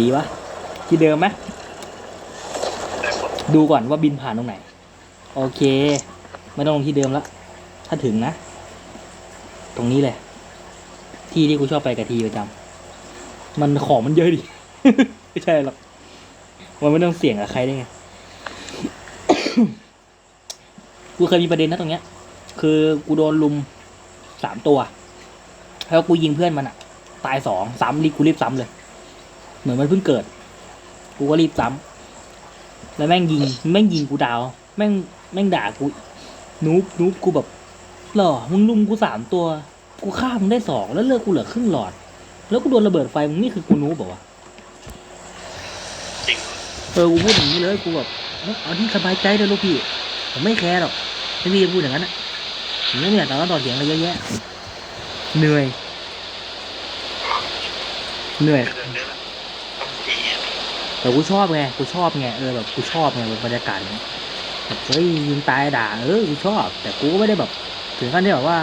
ดีวะ ที่เดิมไหมได้หมดดูก่อนว่าบินผ่านตรงไหน โอเค ไม่ต้องลงที่เดิมแล้ว ถ้าถึงนะ ตรงนี้เลย ที่ที่กูชอบไปกับทีประจำมันของมันเยอะดิ ไม่ใช่หรอก มันไม่ต้องเสี่ยงกับใครได้ไง กูเคยมีประเด็นนะตรงเนี้ย คือกูโดนลุมสามตัว แล้วกูยิงเพื่อนมันอะตายสองซ้ำรีบกูรีบซ้ำเลย เหมือนมันเพิ่งเกิด กูก็รีบซ้ำแล้วแม่งยิง แม่งยิงกูดาว แม่งแม่งด่ากูนูบนูบกูแบบหรอมึงลุมกูสามตัว กูฆ่ามึงได้สองแล้วเลือกกูเหลือครึ่งหลอด แล้วกูโดนระเบิดไฟมึงนี่คือกูนูบบอกว่าวะจริงเออกูพูดอย่างนี้เลยกูแบบเอาเอาที่สบายใจเลยลูกพี่ ผมไม่แคร์หรอกถ้าพี่จะพูดอย่างนั้นอะผมไม่อยากต่อต่อเสียงอะไรเยอะแยะเหนื่อย เหนื่อย แต่กูชอบไงกูชอบไงเออแบบกูชอบไงบรรยากาศเนี้ยแบบเฮ้ยยิงตายด่าเออกูชอบ แต่กูก็ไม่ได้แบบ ถึงขั้นที่แบบว่า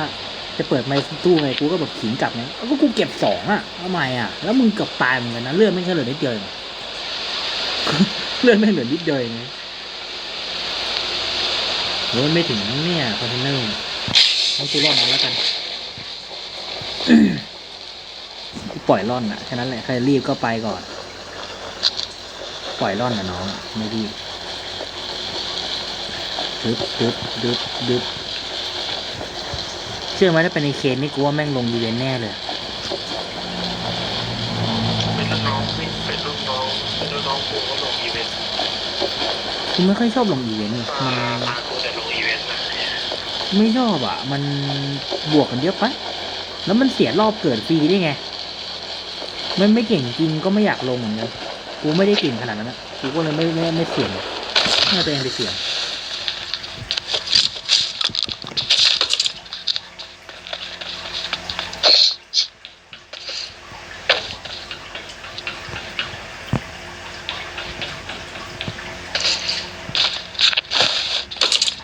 จะเปิดไมค์ตู้ไงกูก็แบบขิงกลับไงก็กูเก็บสองอะทำไมอะ แล้วมึงเกือบตายเหมือนกันนะเลือดไม่ใช่เหลือนิดเดียวเลือดไม่เหลือนิดเดียวเองไงโอ้ยไม่ถึงเนี่ยคอนเทนเนอร์ต้องกูรอดมาแล้วกันกูปล่อยร่อนอะแค่นั้นแหละใครรีบก็ไปก่อน ปล่อยร่อนนะน้อง ไม่รีบดึบดึบดึบดึบเชื่อไหมถ้าเป็นในเคนนี่กูว่าแม่งลงดีเวนแน่เลย เป็นลูกน้องไม่เป็นลูกน้องเป็นลูกน้องกูก็ลงอีเวนต์กูไม่ค่อยชอบลงอีเวนต์มามันมากูแต่ลงอีเวนต์นะไม่ชอบอะ มันบวกกันเยอะไป แล้วมันเสียรอบเกิดฟรีได้ไง มันไม่เก่งจริงก็ไม่อยากลงเหมือนกัน กูไม่ได้เก่งขนาดนั้นนะกูก็เลยไม่ไม่ไม่เสี่ยงไม่เอาตัวเองไปเสี่ยง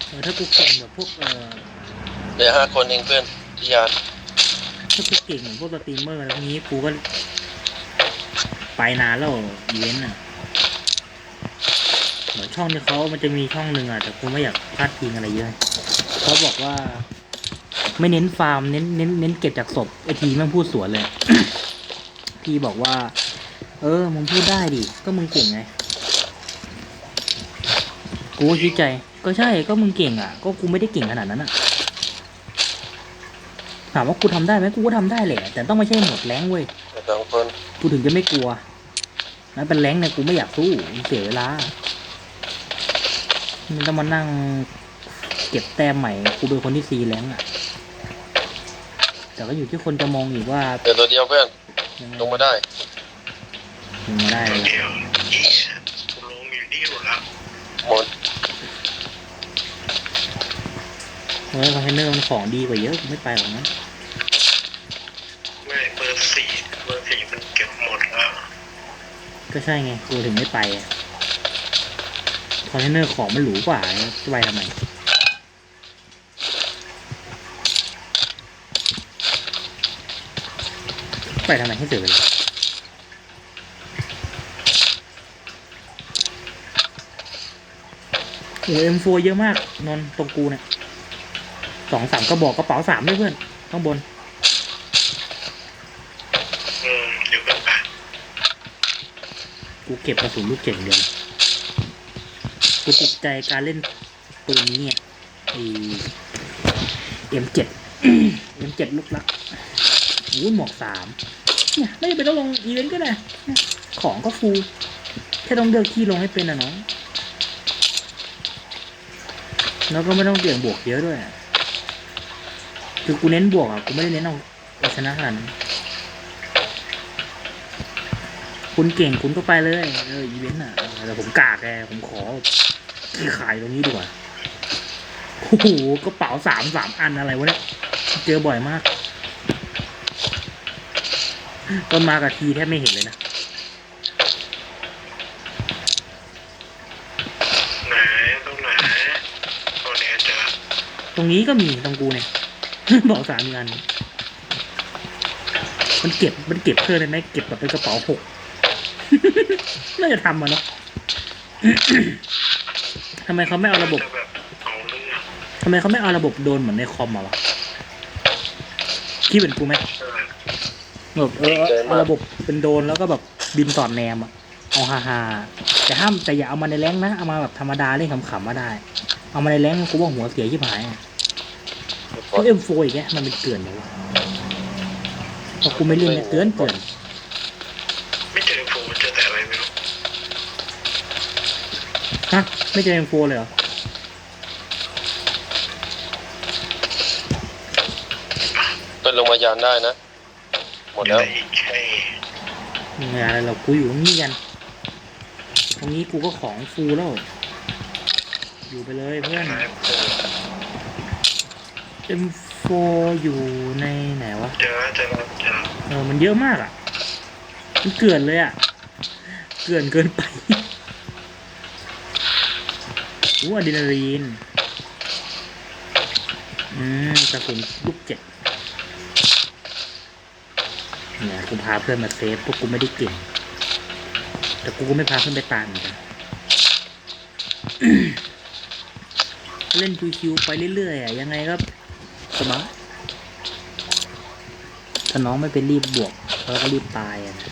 เออถ้ากูเก่งแบบพวกเออเหลือห้าคนเองเพื่อนพี่ยานถ้ากูเก่งเหมือนพวกสตรีมเมอร์แล้วนี้กูก็ ไปนานแล้วอีเวนต์อะเหมือนช่องที่เขามันจะมีช่องหนึ่งอะ แต่กูไม่อยากพลาดพิงอะไรเยอะเขาบอกว่า ไม่เน้นฟาร์มเน้นเน้นเน้นเก็บจากศพไอทีแม่งพูดสวนเลย ทีบอกว่า เออมึงพูดได้ดิ ก็มึงเก่งไง กูก็คิดใจ ก็ใช่ก็มึงเก่งอะ ก็กูไม่ได้เก่งขนาดนั้นอะถามว่ากูทำได้ไหมกูก็ทำได้แหละแต่ต้องไม่ใช่หมดแรงเว้ยสองคนกูถึงจะไม่กลัว นั้นเป็นแรงเนี่ยกูไม่อยากสู้มันเสียเวลามันต้องมานั่งเก็บแต้มใหม่กูเป็นคนที่ซีแรงอะ แต่ก็อยู่ที่คนจะมองอีกว่าเดี๋ยวตัวเดียวเพื่อนยังไงลงมาได้ลงมาได้เลยเดียวกูลงอยู่นี่หมดแล้วหมดเฮ้ยคอนเทนเนอร์มันของดีกว่าเยอะกูไม่ไปหรอกนะ ก็ใช่ไงกูถึงไม่ไปคอนเทนเนอร์ของมันหรูกว่าจะไปทำไมไปทำไมให้เสียเวลาโอ้เอ็มโฟเยอะมาก นนตรงกูเนี่ยสองสามกระบอกกระเป๋าสามด้วยเพื่อน ข้างบน อืมเดี๋ยวกันไป กูเก็บกระสุนลูกเก่งเดียวเลยกูติดใจการเล่นปืนนี้ไงไอเอ็มเจ็ดเอ็มเจ็ดลูกละโอ้ยหมวกสามเนี่ยไม่จำเป็นต้องลงอีเวนต์ก็ได้ ของก็ฟูแค่ต้องเลือกที่ลงให้เป็นนะน้อง แล้วก็ไม่ต้องเปลี่ยนบวกเยอะด้วย คือกูเน้นบวกอะ กูไม่ได้เน้นเอาเอาชนะขนาดนั้น คุณเก่งคุณก็ไปเลยเอออีเวนต์อะเออแต่ผมกากแกผมขอที่ขายตรงนี้ดีกว่าโอ้โหกระเป๋าสามสามอันอะไรวะเนี่ยเจอบ่อยมากต้นมากับทีแทบไม่เห็นเลยนะไหนตรงไหนตรงนี้เจอตรงนี้ก็มีตรงกูเนี่ยบอกสามอันมันเก็บมันเก็บเพิ่มเลยไหมเก็บแบบเป็นกระเป๋าหก น่าจะทำมาเนาะทำไมเขาไม่เอาระบบจแบบเอาเรื่องทำไมเขาไม่เอาระบบโดรนเหมือนในคอมมาวะคิดเป็นกูไหมเออแบบเออเอาระบบเป็นโดรนแล้วก็แบบบินสอดแนมอะเอาฮาฮาๆแต่ห้ามแต่อย่าเอามาในแรงค์นะเอามาแบบธรรมดาเล่นขำๆมาได้ เอามาในแรงค์กูว่าหัวเสียชิบหายอะเพราะเอ็มโฟอีกแกมันเป็นเกลื่อนเลยวะพอกูไม่เล่นเนี่ยเกลื่อนเกลื่อน ฮะ ไม่เจอเอ็มโฟเลยเหรอ เป็นลงมายานได้นะ หมดมีแล้วแต่อีกแค่ไม่อะไรเรากูอยู่ตรงนี้กัน ตรงนี้กูก็ของฟูแล้ว อยู่ไปเลยเพื่อนไหน M4 อยู่ในไหนวะ เจอเจอเจอเออ มันเยอะมากอะ มันเกลื่อนเลยอะ เกลื่อนเกินไป อู้อะดรีนาลีน อืมกระสุนลูกเจ็ดเนี่ยกูพาเพื่อนมาเซฟพวกกูไม่ได้เก่ง แต่กูก็ไม่พาเพื่อนไปตายเหมือนกันเล่นคิวๆไปเรื่อยๆอะยังไงก็สบายถ้าน้องไม่ไปรีบบวกเขาก็รีบตายอะนะ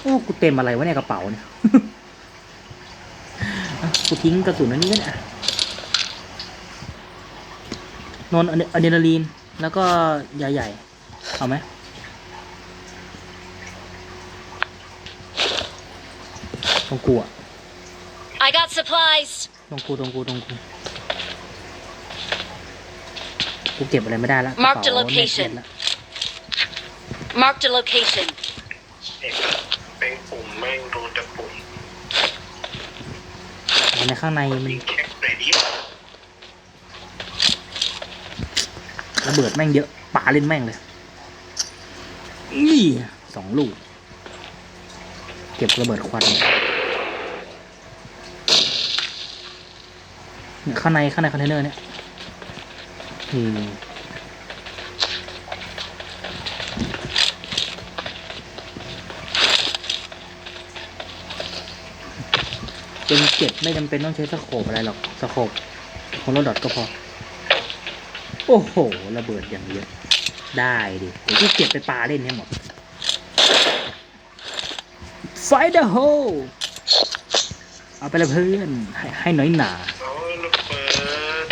โอ้กูเต็มอะไรวะเนี่ยกระเป๋าเนี่ยอะกูทิ้งกระสุนอันนี้ก็ได้อะนอนอะดรีนาลีน แล้วก็ยาใหญ่ เอาไหมตรงกูอะ I got supplies. ตรงกูตรงกูตรงกู กูเก็บอะไรไม่ได้แล้ว Mark the กระเป๋าแน่น location แล้ว Marked a location. เอกเป็นปุ่มแม่งโดนแต่ปุ่มเอาในข้างในมันยิงแค่ไหนดีระเบิดแม่งเยอะป่าเล่นแม่งเลย นี่สองลูก เก็บระเบิดควันเนี่ยข้างในข้างในคอนเทนเนอร์เนี่ยนี่ เป็นเจ็ดไม่จำเป็นต้องใช้สโคปอะไรหรอกสโคปของรถดอทก็พอ โอ้โห ระเบิดอย่างเยอะ ได้ดิเดี๋ยวกูเก็บไปปาเล่นให้หมดไฟเดอร์โฮเอาไปละเพื่อน ให้ให้หน่อยหนาเอาระเบิด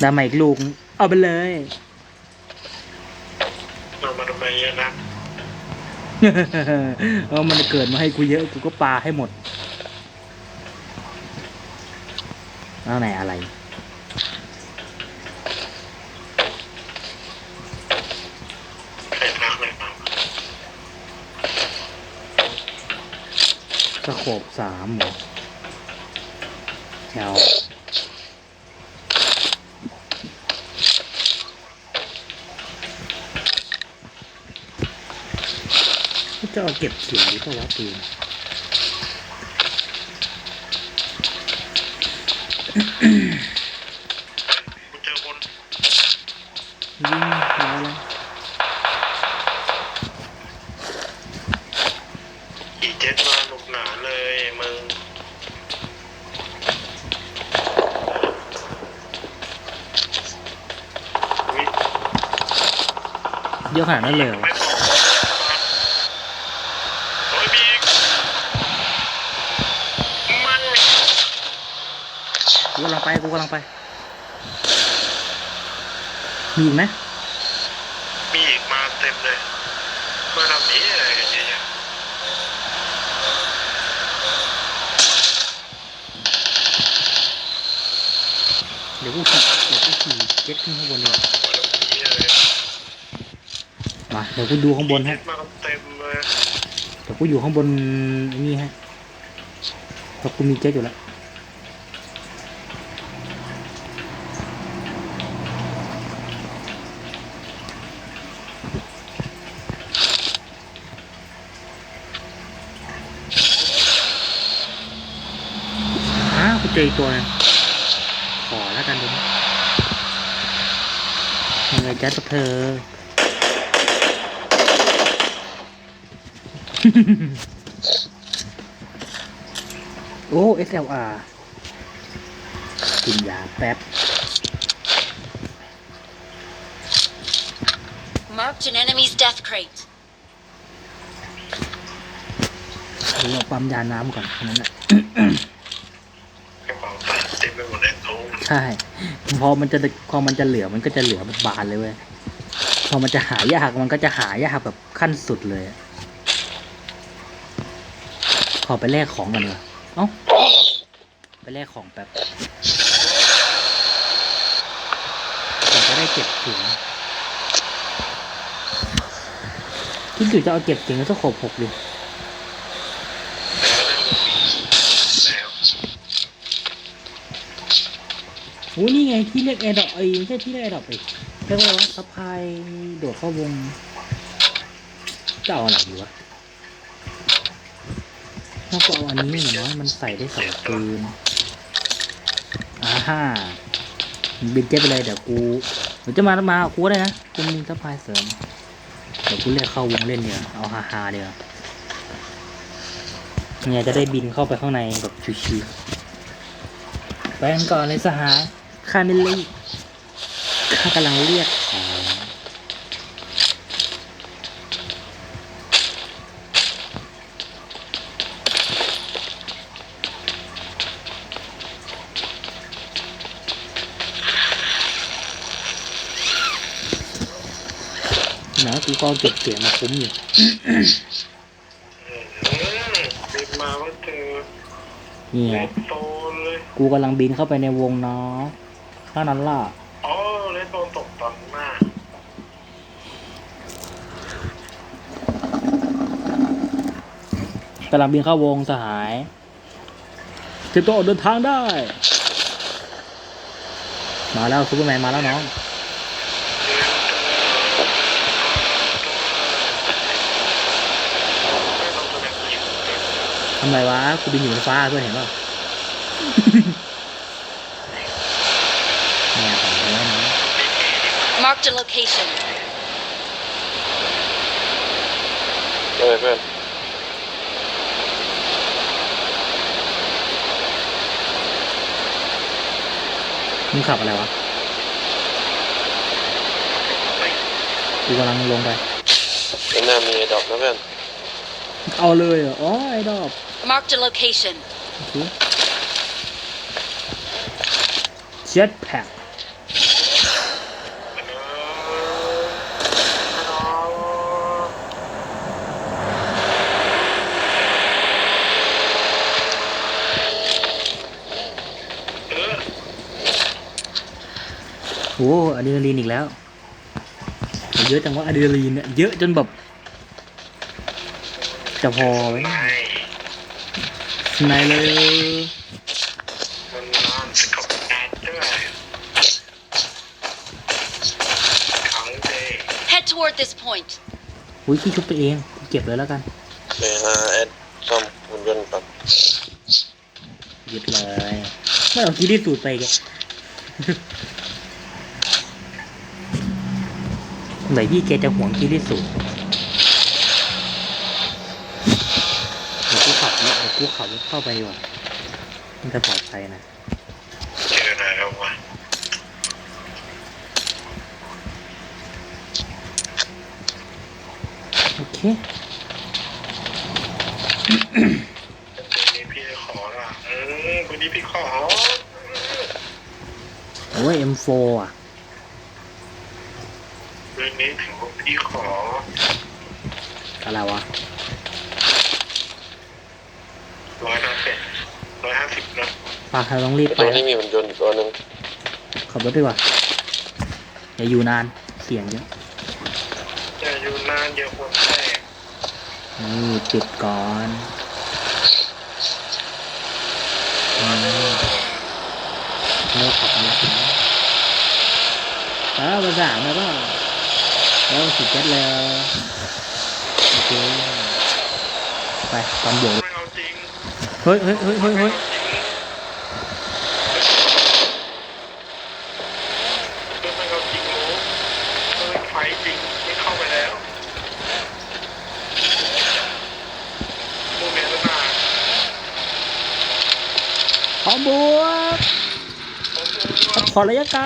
ได้มาอีกลูก เอาไปเลย เรามาทำไมอะนะ เอามันเกิดมาให้กูเยอะกูก็ปาให้หมดเอาไหนอะไรกรับสโคบสามเหรอแถว จะเอาเก็บเขียนหรือเปล่าวะปืนกูเจอคนยิงแล้วแล้วขี่เจ็ตมาหนุกหนาเลยมึงวิเยอะขนาดนั้นเลยเหรอไม่พอโอ้ยมีอีกไม่ กูกำลัง ไปกูกำลังไป มีอีกไหมมีอีกมาเต็มเลยมาทำนี้อะไรกันเนี่ยเดี๋ยวกูขี่เดี๋ยวกูขี่เจ็ตขึ้นข้างบนเลยมาทำนี้อะไรมาเดี๋ยวกูดูข้างบนให้มาเต็มเลยเดี๋ยวกูอยู่ข้างบนไอ้นี่ฮะเพราะกูมีเจ็ตอยู่แล้ว อ้าวกูเจออีก ตัวหนึงขอแล้วกันดูนะไงแก๊สเธอโอ้ SLR กินยาแป๊บ Marked an enemy's death crate. ดูว่าปั๊มยาน้ำก่อนแค่นั้นแหละ กระเป๋าตังค์เต็มไปหมดเลยโอ้ ใช่พอมันจะพอมันจะเหลือมันก็จะเหลือแบบบานเลยเว้ยพอมันจะหายากมันก็จะหายากแบบขั้นสุดเลยขอไปแลกของก่อนเลยเอ้าไปแลกของแป๊บผมก็ได้เก็บถึงคิดอยู่จะเอาเก็บถึงสักขบหกดิ แล้ว โอ้นี่ไงที่เรียกแอร์ดรอปไอ้ไม่ใช่ที่เรียกแอร์ดรอปไอ้เรียกว่าอะไรวะสะพายโดดเข้าวงจะเอาอะไรดีวะถ้าเอาอันนี้อย่างน้อยมันใส่ได้สองปืนอ่าฮ่าบินเจ็ตไปเลยเดี๋ยวกูเดี๋ยวจะมามากูได้นะกูมีสะพายเสริมเดี๋ยวกูเรียกเข้าวงเล่นเดี๋ยวเอาฮาฮาเดี๋ยวเนี่ยจะได้บินเข้าไปข้างในแบบชิวๆไปกันก่อนเลยสหาย คาเมลี่ข้ากำลังเรียกของนะกูก็เก็บเสียงมาคุ้มอยู่อืมบินมาว่าเจอนี่ไงเลดโซนเลย กูกำลังบินเข้าไปในวงเนาะ เท่านั้นล่ะอ๋อเลดโซนตกตอนหน้ากำลังบินเข้าวงสหายเตรียมตัวออกเดินทางได้ มาแล้วซูเปอร์แมนมาแล้วน้องไม่ต้องตัวแบบนี้ทำไรวะกูบินอยู่บนฟ้าเพื่อนเห็นป่ะ เนี่ยของแท้นะ Marked a location. เพื่อนเพื่อนมึงขับอะไรวะกูกำลังลงไป ข้างหน้ามีดอกนะเพื่อนเอาเลยเหรออ๋อไอ้ดอก Marked a location. โอเคเจ็ตแพ็ค เออ โอ้อะดรีนาลีนอีกแล้วเยอะจังว่าอะดรีนาลีนเนี่ยเยอะจนแบบจะพอไหมไงไหนเลยมันนอนสกปรกด้วยขังเดย์ Head toward this point. อุ้ยพี่ชุบตัวเองกูเก็บเลยแล้วกันไปหาแอดซ่อมหุ่นยนต์ก่อนยึดเลย ไม่เอาคิดที่สูตรไปแก หนพี่แกจะหวงคิดที่สูตรเดี๋ยวกูขับรถเดี๋ยวกูขับรถเข้าไปดีกว่ามันจะปลอดภัยนะเจออะไรแล้ววะโอเคคืนนี้พี่ขอละอืมคืนนี้พี่ขอ โอ้ย M4 อะคื นนี้ถึงว่าพี่ขออะไรวะร้อยห้าสิบร้อยห้าสิบนะปาเราต้องรีบไอ้ไปตรงนี้มีหุ่นยนต์อีกตัวหนึ่งขับรถดีกว่าอย่าอยู่นานเสียงเยอะอย่าอยู่นานอย่าหัวแตกนี่ปิดก่อนอืมเลิกขับมาแล้วเออภาษาไหมป่ะ แล้วสุดยอดแล้วโอเคไปความบวกไม่เอาจงเฮ้ยเฮ้ยเฮ้ยเฮ้ยเฮ้ยไม่เอาจริงโอ้ไม่ไฟจริงไม่เข้าไปแล้วโมเมนมาความบวกขอระยะไกล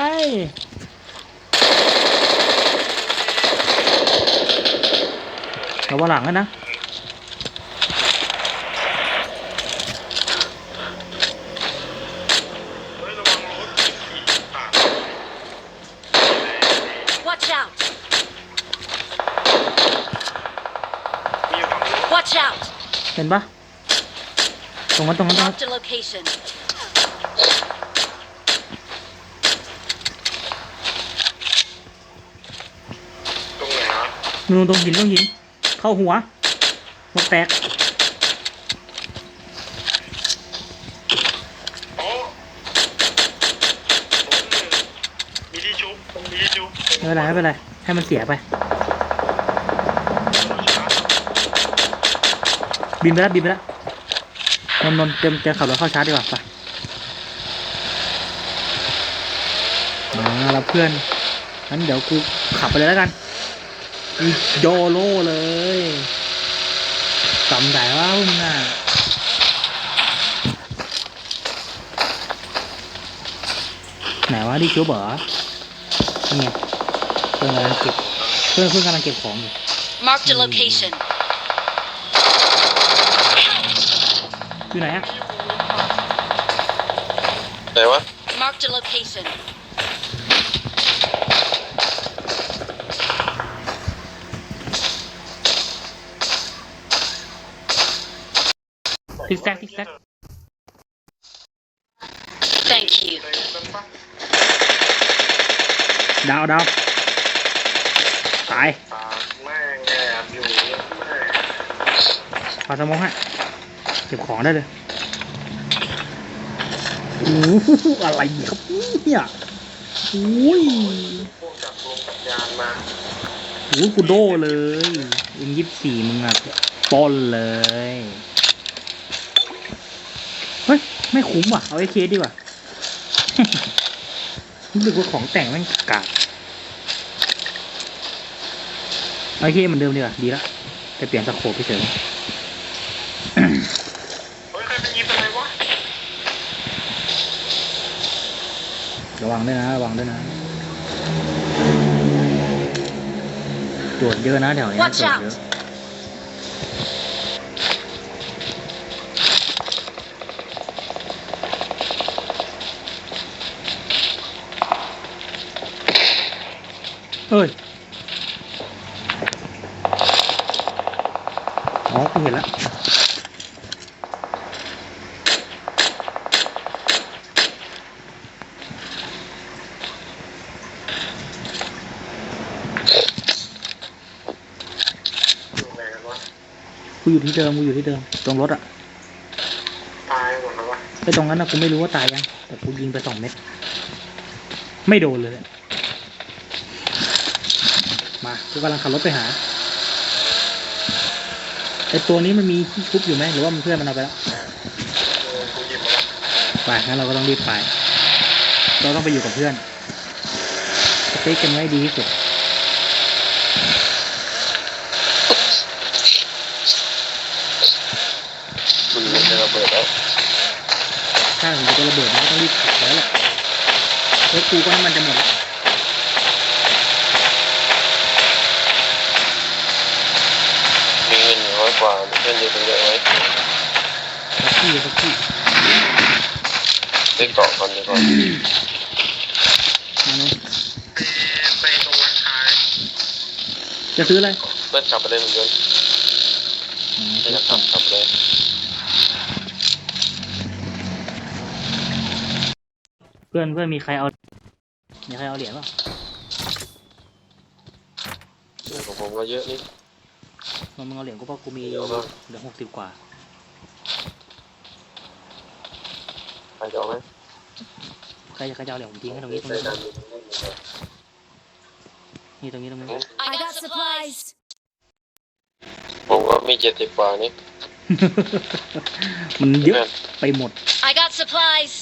out! มีฝั่งรถ Watch out! เห็นปะตรงนั้นตรงนั้นตรงนั้น Marked a location. ตรงไหนวะนู่นตรงหินตรงหิน เข้าหัวหัวแตกไม่เป็นไรไม่เป็นไรให้มันเสียไป บินไปแล้วบินไปแล้วนนนนเตรียมเตรียมขับรถเข้าชาร์จดีกว่าไปมาแล้วเพื่อนงั้นเดี๋ยวกูขับไปเลยแล้วกัน โยโลเลยจำได้ว่ามึงอะไหนวะดิคิวเบอร์นี่ไงเพื่อนกำลังเก็บเพื่อนเพื่อนกำลังเก็บของอยู่ Marked a location. อยู่ไหนอะไหนวะ Marked a location. ซิกแซกซิกแซก Thank you. ในนั้นปะดาวดาวตายตาแม่งแอบอยู่เนี่ยแม่งพาสมองให้เก็บของได้เลยโอ้โหอะไรครับเนี่ยอุ้ยพวกจับลงจับยานมาโอ้โหกูโดเลยเอ็มยี่สี่มึงอะปล้นเลยเฮ้ย ไม่คุ้มว่ะ เอาไอ้เคสดีกว่า รู้สึกว่าของแต่งแม่งกากเอาไอ้เคสเหมือนเดิมดีกว่า ดีละ แต่เปลี่ยนสโคปเฉยเฮ้ยใครไปยิงอะไรวะๆระวังด้วยนะ ระวังด้วยนะโจทย์เยอะนะแถวเนี้ย Watch โจทย์เยอะ เอ้ยอ๋อกูเห็นแล้วอยู่ไหนกันวะกูอยู่ที่เดิมกูอยู่ที่เดิมตรงรถอะตายหมดแล้ววะไอ้ตรงนั้นนะกูไม่รู้ว่าตายยังแต่กูยิงไปสองเม็ดไม่โดนเลย มา กูกำลังขับรถไปหาไอตัวนี้มันมีที่ชุบอยู่ไหมหรือว่ามันเพื่อนมันเอาไปแล้วแล้วไปงั้นเราก็ต้องรีบไป เราต้องไปอยู่กับเพื่อนสเต็กกันไว้ดีที่สุดมันไม่ได้ระเบิดแล้วถ้าผมจะระเบิดมันก็ต้องรีบขับแล้วแหละรถกูก็น้ำมันจะหมดแล้ว มีเงินอยู่ร้อย กว่าเพื่อนอยู่ตรงเยอะไว้สักที่สักที่ได้เกาะก่อนดีกว่ามาโน้นไปตรงร้านค้าจะซื้ออะไรเพื่อนขับไปเลยเหมือนเดิมอืมไม่อยากขับขับเลยเพื่อนเพื่อนมีใครเอา มีใครเอาเหรียญป่ะเรื่องของผมก็เยอะนี่ มันมึงเอาเหรียญกูเปล่ากูมีเดี๋ยวนะเหลือหกสิบกว่าใครจะเอาไหมใครจะใครจะเอาเหรียญผมทิ้งให้ตรงนี้ตรงใช้นี้การมีเล่นอยู่นะนี่ตรงนี้ตรงนี้ I got supplies. ผมก็มีเจ็ดสิบกว่านี่มันเยอะไปหมด I got supplies.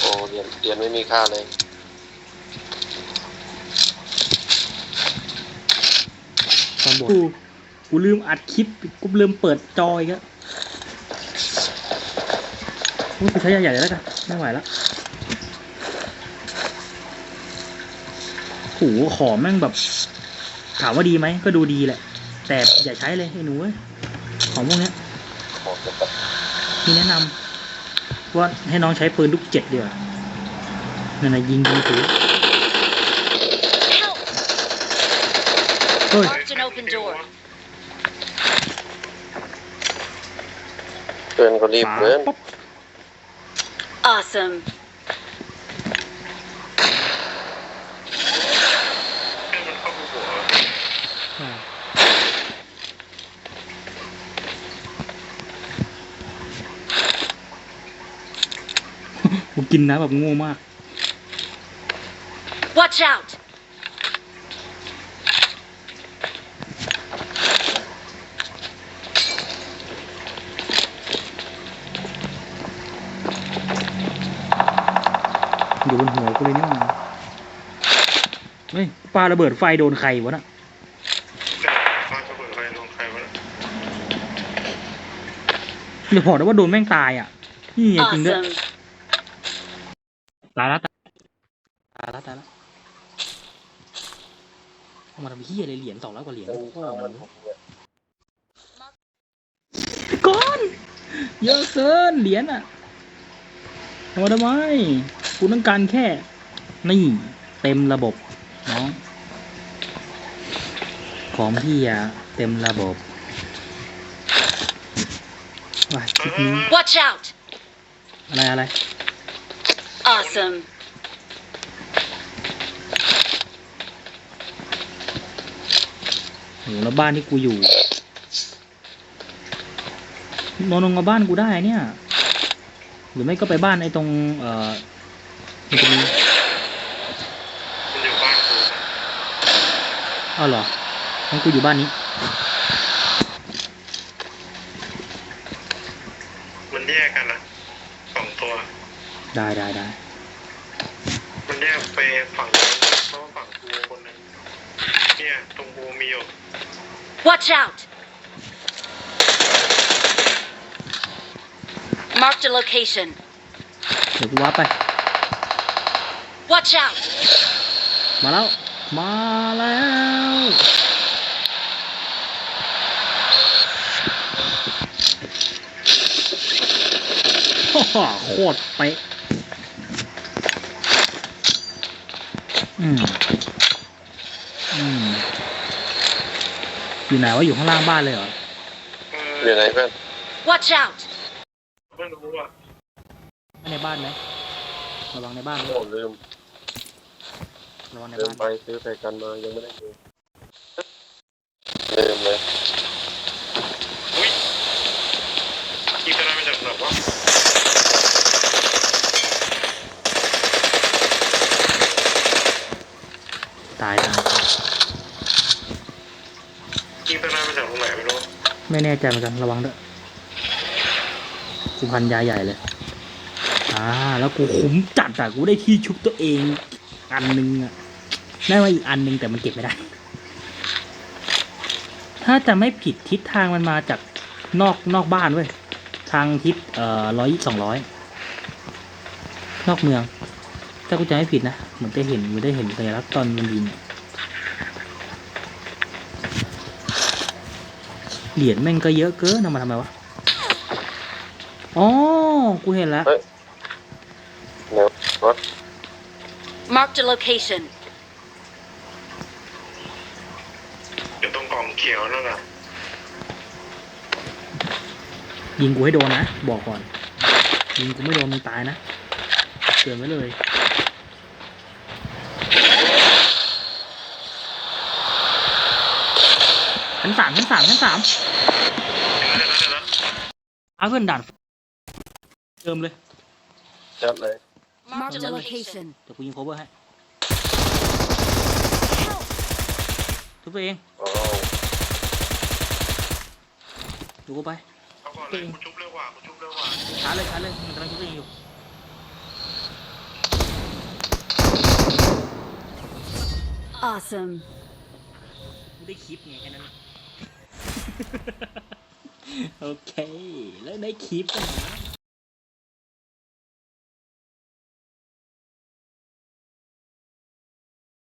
โอ้เรียนเรียนไม่มีค่าเลย ตอน บทกูกูลืมอัดคลิปกูลืมเปิดจอยก็อุ๊ยกูใช้ใหญ่แล้วกันไม่ไหวแล้วโหของแม่งแบบ ถามว่าดีไหมก็ดูดีแหละ แต่อย่าใช้เลยไอ้หนูของพวกนี้ยขอเก็บก่อนพี่แนะนำว่าให้น้องใช้ปืนลูกเจ็ดดีกว่านั่นนะยิงยิงถือเฮ้ย open door. เพื่อนก็รีบป๋าเกินป๊อป Awesome. ให้ อยู่บนหัวกูเลยนี่หว่าเฮ้ยปาระเบิดไฟโดนใครวะน่ะฟ้าจะเปิดไฟลงใครวะน่ะอย่าบอกนะว่าโดนแม่งตายอะนี่ไงจริงด้วย Awesome. ตายแล้วตายแล้วตายแล้วเอามาทำเฮียอะไรเหรียญสองร้อยกว่าเหรียญเออโอ้โหมันผมเนี่ยก้อนเยอะเกินเหรียญอะเอามาทำไม กูต้องการแค่ นี่เต็มระบบน้องของพี่อะเต็มระบบว่าคลิปนี้ Watch out! อะไรอะไร Awesome. โหแล้วบ้านที่กูอยู่นอนลงมาบ้านกูได้เนี่ย หรือไม่ก็ไปบ้านไอ้ตรง เอ่อ มันจะมีมันอยู่บ้านกูนะอ้าวเหรองั้นกูอยู่บ้านนี้ มันแยกกันนะสองตัว ได้ได้ได้ มันแยกไปฝั่งนู้นเพราะว่าฝั่งกูคนหนึงเนี่ยตรงกูมีอยู่ Watch out! Marked a location. เดี๋ยวกูวับไป Watch out! มาแล้ว มาแล้วโอ้โหโคตรเป๊ะอืม อืม อยู่ไหนวะอยู่ข้างล่างบ้านเลยเหรอเออยู่อไหนเพื่อน Watch out! ไม่รู้อะในบ้านไหมระวังในบ้านโอ้ลืม ระวังในลืมบ้านไปซื้อไข่กันมายังไม่ได้ดูลืมเลยอุ้ยยิงตัวนั้นมาจากไหนวะตายตายยิงตัวนั้นมาจากตรงไหนไม่รู้ไม่แน่ใจเหมือนกันระวังด้วยกูพันยาใหญ่เลย อ่า แล้วกูขุมจัดอะ กูได้ที่ชุบตัวเอง อันหนึงอะ ได้มาอีกอันหนึงแต่มันเก็บไม่ได้ ถ้าจะไม่ผิดทิศทางมันมาจากนอกนอกบ้านเว้ย ทางทิศเอ่อร้อยสองร้อยนอกเมือง ถ้ากูจะไม่ผิดนะเหมือนจะเห็นเหมือนได้เห็นสัญลักษณ์ตอนมันยิงอะเหรียญแม่งก็เยอะเกินเอามาทำไมวะ อ๋อ กูเห็นแล้วเฮ้ยเดี๋ยวรถ Marked a location. อยู่ตรงกล่องเขียวนั่นน่ะยิงกูให้โดนนะ บอกก่อน ยิงกูไม่โดนมึงตายนะเตือนไว้เลยชั้นสามชั้นสามชั้นสามเห็นแล้วเห็นแล้วเห็นแล้วอาเพื่อนด่านเติมเลยจัดเลย Marked a location. เดี๋ยวกูยิงโคเวอร์ให้ทุบตัวเอง โอ้ ดูกูไปเอาก่อนเลยกูชุบเร็วกว่ากูชุบเร็วกว่าช้าเลยช้าเลยมันกำลังทุบตัวเองอยู่ Awesome. กูได้คลิปไงแค่นั้น โอเค แล้วได้คลิปกันนะ